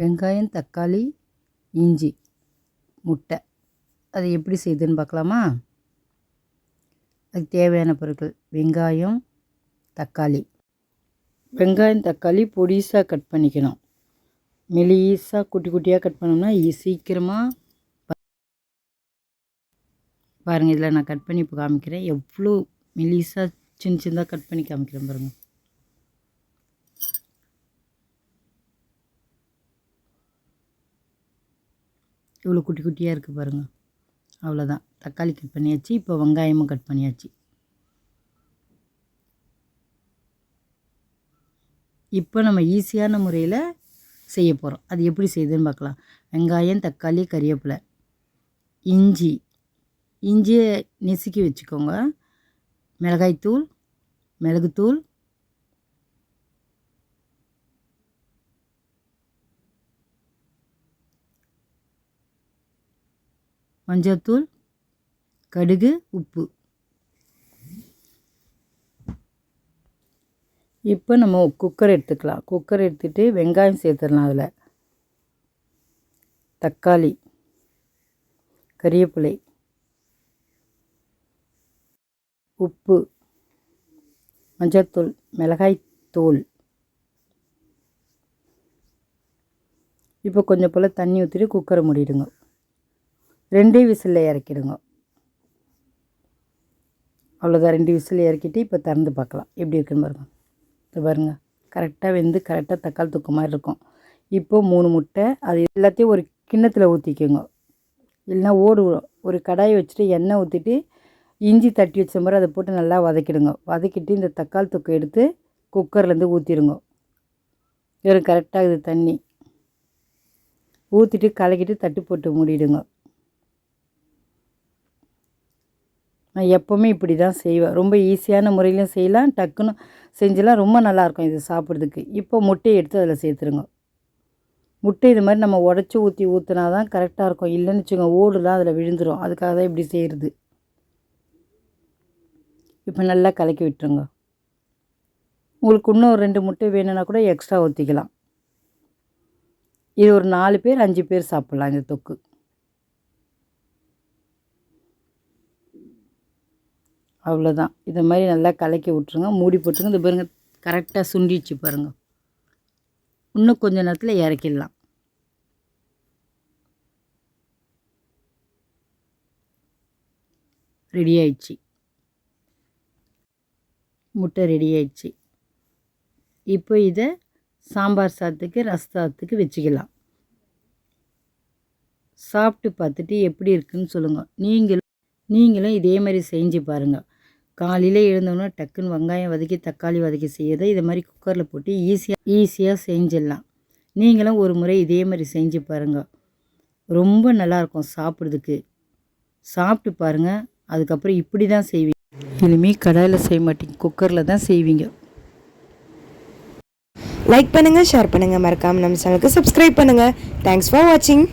வெங்காயம் தக்காளி இஞ்சி முட்டை. அது எப்படி செய்யுதுன்னு பார்க்கலாமா? அதுக்கு தேவையான பொருட்கள் வெங்காயம் தக்காளி. வெங்காயம் தக்காளி பொடிசாக கட் பண்ணிக்கணும். மெலிசாக குட்டி குட்டியாக கட் பண்ணோம்னா சீக்கிரமாக பாருங்கள் இதில் நான் கட் பண்ணி இப்போ காமிக்கிறேன். எவ்வளோ மெலிசாக சின்ன சின்னதாக கட் பண்ணி காமிக்கிறேன் பாருங்கள் இவ்வளோ குட்டி குட்டியாக இருக்குது பாருங்கள் அவ்வளோதான் தக்காளி கட் பண்ணியாச்சு. இப்போ வெங்காயமும் கட் பண்ணியாச்சு. இப்போ நம்ம ஈஸியான முறையில் செய்ய போகிறோம் அது எப்படி செய்யுதுன்னு பார்க்கலாம். வெங்காயம் தக்காளி கறிவேப்பிலை இஞ்சி. இஞ்சியை நெசுக்கி வச்சுக்கோங்க. மிளகாய்த்தூள் மிளகுத்தூள் மஞ்சள்தூள் கடுகு உப்பு. இப்போ நம்ம குக்கர் எடுத்துக்கலாம். குக்கர் எடுத்துகிட்டு வெங்காயம் சேர்த்துடலாம் அதில். தக்காளி கறிவேப்பிலை உப்பு மஞ்சள்தூள் மிளகாய்த்தூள் இப்போ கொஞ்சம் போல் தண்ணி ஊற்றிட்டு குக்கரை மூடிடுங்க. ரெண்டே விசிலில் இறக்கிடுங்க. அவ்வளோதான் ரெண்டு விசில் இறக்கிட்டு இப்போ திறந்து பார்க்கலாம். எப்படி இருக்குன்னு பாருங்க. இப்போ பாருங்க. கரெக்டாக வெந்து கரெக்டாக தக்காளி தூக்க மாதிரி இருக்கும். இப்போ மூணு முட்டை அது எல்லாத்தையும் ஒரு கிண்ணத்தில் ஊற்றிக்கோங்க இல்லைன்னா ஓடு ஒரு கடாயை வச்சுட்டு எண்ணெய் ஊற்றிட்டு இஞ்சி தட்டி வச்ச மாதிரி அதை போட்டு நல்லா வதக்கிடுங்க. வதக்கிட்டு இந்த தக்காளி தொக்கை எடுத்து குக்கர்லேருந்து ஊற்றிடுங்க வெறும் கரெக்டாக இது தண்ணி. ஊற்றிட்டு கலக்கிட்டு தட்டு போட்டு மூடிடுங்க. நான் எப்போவுமே இப்படி தான் செய்வேன். ரொம்ப ஈஸியான முறையிலையும் செய்யலாம். டக்குன்னு செஞ்சலாம் ரொம்ப நல்லாயிருக்கும் இது சாப்பிட்றதுக்கு. இப்போ முட்டையை எடுத்து அதில் சேர்த்துருங்க. முட்டை இது மாதிரி நம்ம உடச்சி ஊற்றி ஊற்றினா தான் கரெக்டாக இருக்கும். இல்லைன்னு வச்சுக்கோங்க ஓடுலாம் அதில் விழுந்துடும் அதுக்காக தான் இப்படி செய்கிறது இப்போ நல்லா கலக்கி விட்டுருங்க. உங்களுக்கு இன்னும் ஒரு ரெண்டு முட்டை வேணும்னா கூட எக்ஸ்ட்ரா ஊற்றிக்கலாம் இது ஒரு நாலு பேர் அஞ்சு பேர் சாப்பிட்லாம் இந்த தொக்கு. அவ்வளோதான் இதை மாதிரி நல்லா கலக்கி விட்ருங்க மூடி போட்டுருங்க. இந்த பாருங்க கரெக்டாக சுண்டிச்சு பாருங்க. இன்னும் கொஞ்ச நேரத்தில் இறக்கிடலாம். ரெடி ஆயிடுச்சு. முட்டை ரெடி ஆயிடுச்சு. இப்போ இதை சாம்பார் சாதத்துக்கு ரசாத்துக்கு வச்சுக்கலாம். சாப்பிட்டு பார்த்துட்டு எப்படி இருக்குன்னு சொல்லுங்கள் நீங்களும் நீங்களும் இதே மாதிரி செஞ்சு பாருங்கள் காலையில் எழுந்தோன்னா டக்குன்னு வெங்காயம் வதக்கி தக்காளி வதக்கி செய்யறதை இதை மாதிரி குக்கரில் போட்டு ஈஸியாக ஈஸியாக செஞ்சிடலாம். நீங்களும் ஒரு முறை இதே மாதிரி செஞ்சு பாருங்கள் ரொம்ப நல்லாயிருக்கும் சாப்பிட்றதுக்கு. சாப்பிட்டு பாருங்கள் அதுக்கப்புறம் இப்படி தான் செய்வீங்க. இனிமேல் கடாயில் செய்ய மாட்டீங்க. குக்கரில் தான் செய்வீங்க. லைக் பண்ணுங்கள் ஷேர் பண்ணுங்கள் மறக்காமல் நம்ம சேனலுக்கு சப்ஸ்கிரைப் பண்ணுங்கள் தேங்க்ஸ் ஃபார் வாட்சிங்